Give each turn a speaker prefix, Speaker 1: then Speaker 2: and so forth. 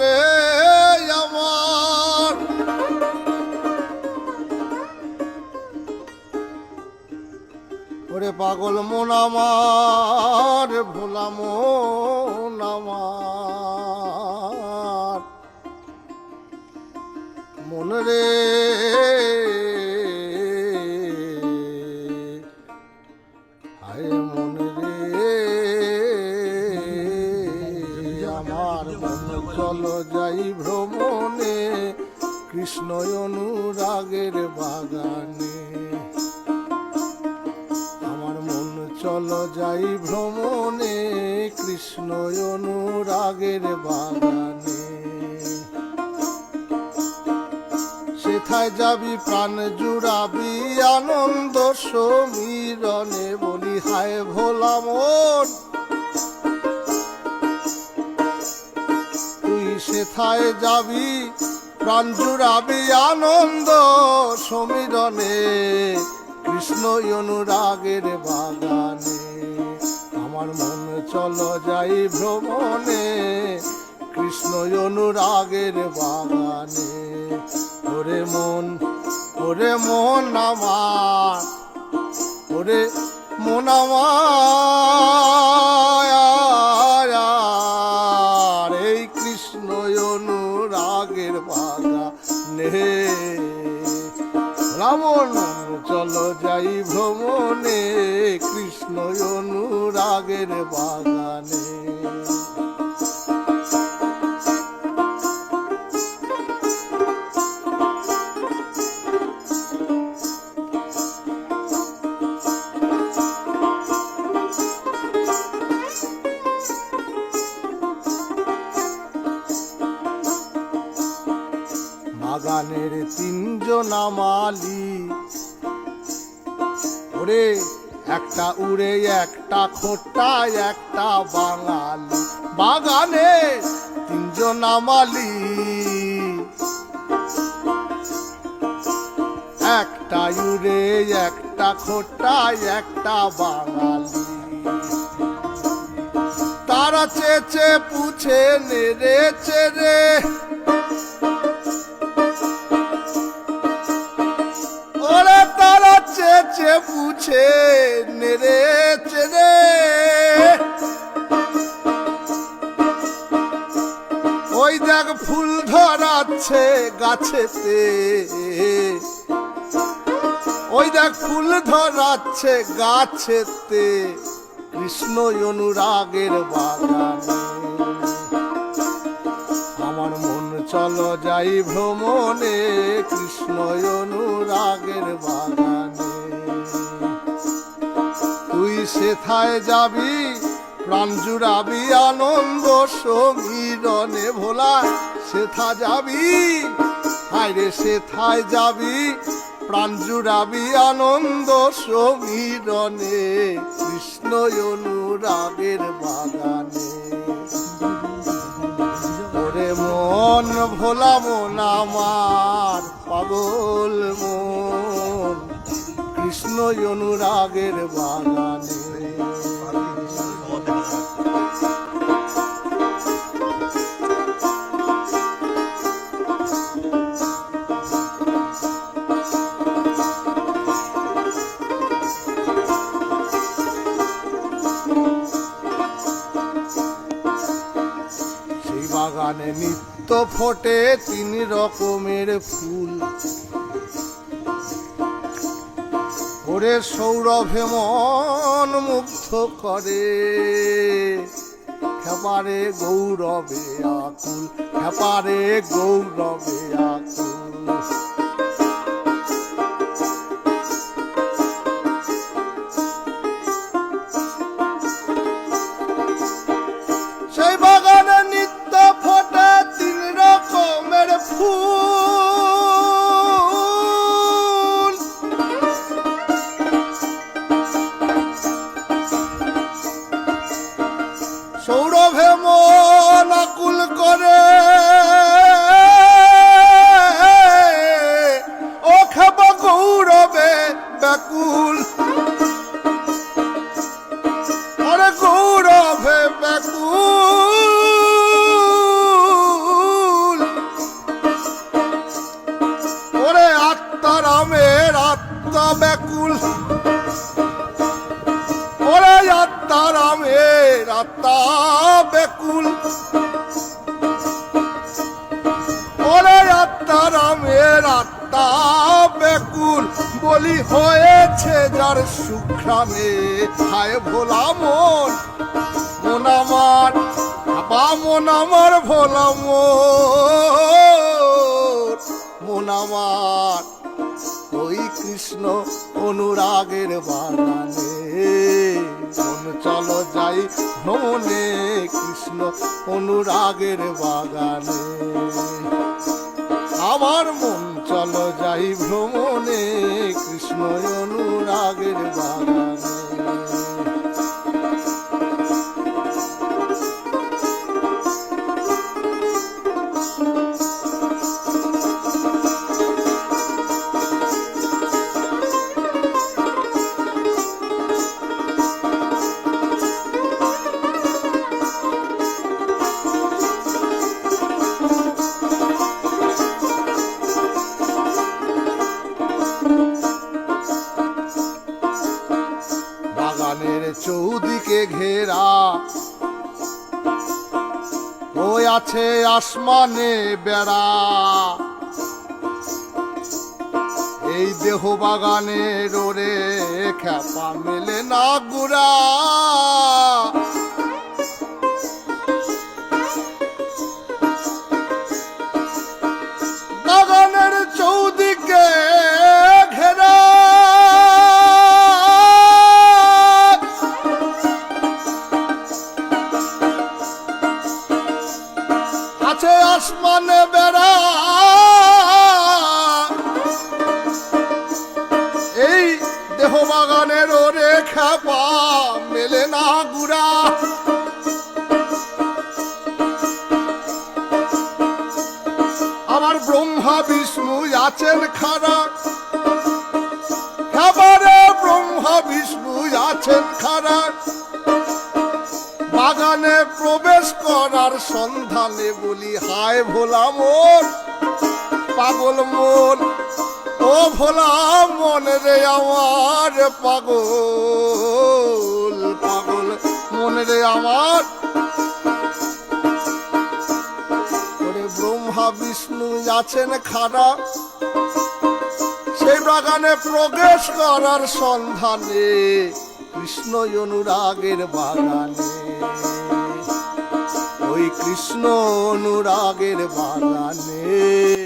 Speaker 1: রে আমার। ওরে পাগল মন আমার ভোলা মন আমার। মন রে অনুরাগের বাগানে। আমার মন চল যাই ভ্রমণে, কৃষ্ণ অনুরাগের বাগানে। সেথায় যাবি, প্রাণ জুড়াবি, আনন্দ সমীরণে, বলি, হায় ভোলা মন। তুই সেথায় যাবি প্রাণ জুড়াবি আনন্দ, সমীরণে, কৃষ্ণ অনুরাগের বাগানে। আমার মন চলো যাই ভ্রমণে, কৃষ্ণ অনুরাগের বাগানে। ওরে মন ওরে মন আমার, ওরে মন আমার। চলো যাই ভ্রমণে কৃষ্ণ অনুরাগের বাগানে। বাগানের তিনজন মালি ওরে, একটা উড়ে, একটা খোটা একটা বাঙালি। বাগানে তিনজন মালি একটা উড়ে, একটা খোটা একটা বাঙালি। তারা চেচে, পুছে নেড়েছে রে ধরাচ্ছে গাছেতে। ওই দেখ ফুল ধরাচ্ছে গাছেতে, কৃষ্ণ অনুরাগের বাগানে। আমার মন চলো যাই ভ্রমণে, কৃষ্ণ অনুরাগের বাগানে। তুই সেথায় যাবি, প্রাণ জুড়াবি আনন্দ সমীরণে ভোলা। সেথা যাবি? হায়রে সেথায় যাবি? প্রাণ জুড়াবি আনন্দ সমীরণে, কৃষ্ণ অনুরাগের বাগানে। ওরে মন ভোলা মন আমার পাগল মন, কৃষ্ণ অনুরাগের বাগানে। নিত্য ফোটে তিন রকমের ফুল। ওরে সৌরভে মন মুগ্ধ করে, খেপারে গৌরবে আকুল, খেপারে গৌরবে আকুল। আত্মা বেকুল। ওরে আত্মারামের আত্মা বেকুল। বলি হয়েছে যার সুখ্রামে। হায় ভোলা মন মন আমার, বাবা মন আমার ভোলা মন। মন আমার ওই কৃষ্ণ অনুরাগের বাগানে। মন চলো যাই ভ্রমণে কৃষ্ণ অনুরাগের বাগানে। আমার মন চলো যাই ভ্রমণে, কৃষ্ণ অনুরাগের বাগানে। চৌদিকে ঘেরা। ওই আছে আসমানে বেড়া। এই দেহ বাগানের ওরে খ্যাপা মেলে না গুড়া। আসমানে বেড়া। এই দেহ বাগানের ওরে খেপা মেলে না গুড়া। আমার ব্রহ্মা বিষ্ণু আছেন খারা খাবারে ব্রহ্মা বিষ্ণু আছেন খারা করার সন্ধানে বলি, হায় ভোলা মন, পাগল মন, ও ভোলা মন রে আমার পাগল পাগল মন রে আমার। ব্রহ্মা, বিষ্ণু আছেন খাড়া, সেই বাগানে প্রবেশ করার সন্ধানে কৃষ্ণ অনুরাগের বাগানে ওই কৃষ্ণ অনুরাগের বাগানে।